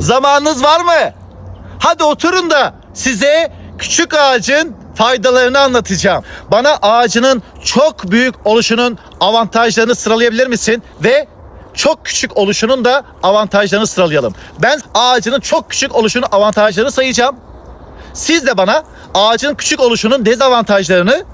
Zamanınız var mı? Hadi oturun da size küçük ağacın faydalarını anlatacağım. Bana ağacının çok büyük oluşunun avantajlarını sıralayabilir misin? Ve çok küçük oluşunun da avantajlarını sıralayalım. Ben ağacının çok küçük oluşunun avantajlarını sayacağım. Siz de bana ağacın küçük oluşunun dezavantajlarını,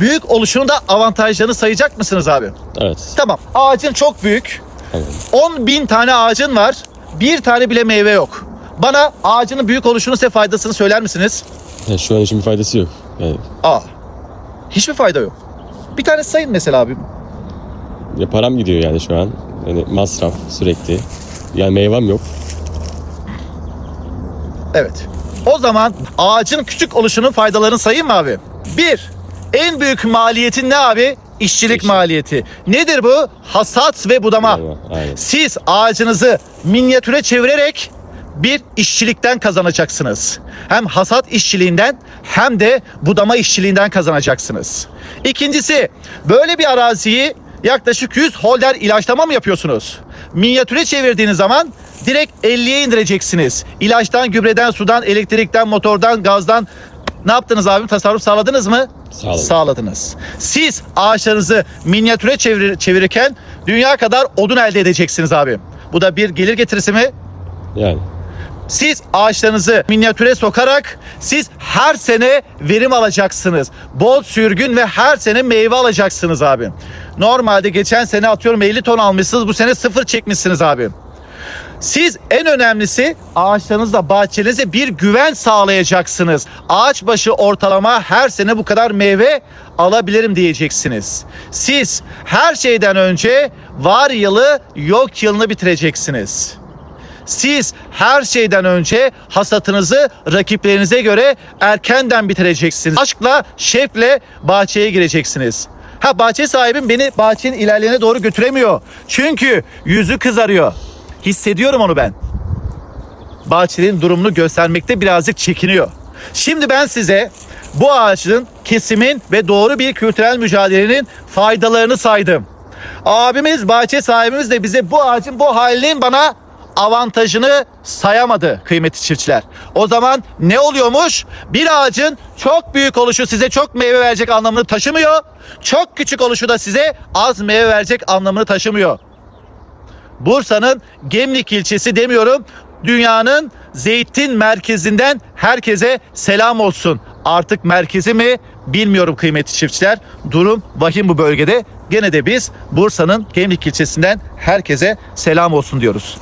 büyük oluşunun da avantajlarını sayacak mısınız abi? Evet. Tamam. Ağacın çok büyük. Anladım. 10 bin tane ağacın var. Bir tane bile meyve yok. Bana ağacının büyük oluşunun size faydasını söyler misiniz? Ya şu an için bir faydası yok. Yani Aa. Hiçbir fayda yok. Bir tane sayın mesela abi. ya param gidiyor yani şu an. Yani masraf sürekli. Yani meyvem yok. Evet. O zaman ağacın küçük oluşunun faydalarını sayayım mı abi? Bir, en büyük maliyetin ne abi? İşçilik İşçilik. maliyeti. Nedir bu? Hasat ve budama. Aynen, aynen. Siz ağacınızı minyatüre çevirerek bir işçilikten kazanacaksınız. Hem hasat işçiliğinden hem de budama işçiliğinden kazanacaksınız. İkincisi böyle bir araziyi yaklaşık 100 holder ilaçlama mı yapıyorsunuz? Minyatüre çevirdiğiniz zaman direkt 50'ye indireceksiniz. İlaçtan, gübreden, sudan, elektrikten, motordan, gazdan ne yaptınız abim? Tasarruf sağladınız mı? Sağladım. Sağladınız. Siz ağaçlarınızı minyatüre çevir, çevirirken dünya kadar odun elde edeceksiniz abi. Bu da bir gelir getirisi mi? Yani. Siz ağaçlarınızı minyatüre sokarak siz her sene verim alacaksınız. Bol sürgün ve her sene meyve alacaksınız abi. Normalde geçen sene atıyorum 50 ton almışsınız bu sene sıfır çekmişsiniz abi. Siz en önemlisi ağaçlarınızla bahçenize bir güven sağlayacaksınız. Ağaç başı ortalama her sene bu kadar meyve alabilirim diyeceksiniz. Siz her şeyden önce var yılı yok yılını bitireceksiniz. Siz her şeyden önce hasatınızı rakiplerinize göre erkenden bitireceksiniz. Aşkla, şevkle bahçeye gireceksiniz. Ha bahçe sahibim beni bahçenin ilerlerine doğru götüremiyor. Çünkü yüzü kızarıyor. Hissediyorum onu ben. Bahçenin durumunu göstermekte birazcık çekiniyor. Şimdi ben size bu ağacın kesimin ve doğru bir kültürel mücadelenin faydalarını saydım. Abimiz bahçe sahibimiz de bize bu ağacın bu halinin bana avantajını sayamadı kıymetli çiftçiler. O zaman ne oluyormuş? Bir ağacın çok büyük oluşu size çok meyve verecek anlamını taşımıyor. Çok küçük oluşu da size az meyve verecek anlamını taşımıyor. Bursa'nın Gemlik ilçesi demiyorum. Dünyanın zeytin merkezinden herkese selam olsun. Artık merkezi mi bilmiyorum kıymetli çiftçiler. Durum vahim bu bölgede. Gene de biz Bursa'nın Gemlik ilçesinden herkese selam olsun diyoruz.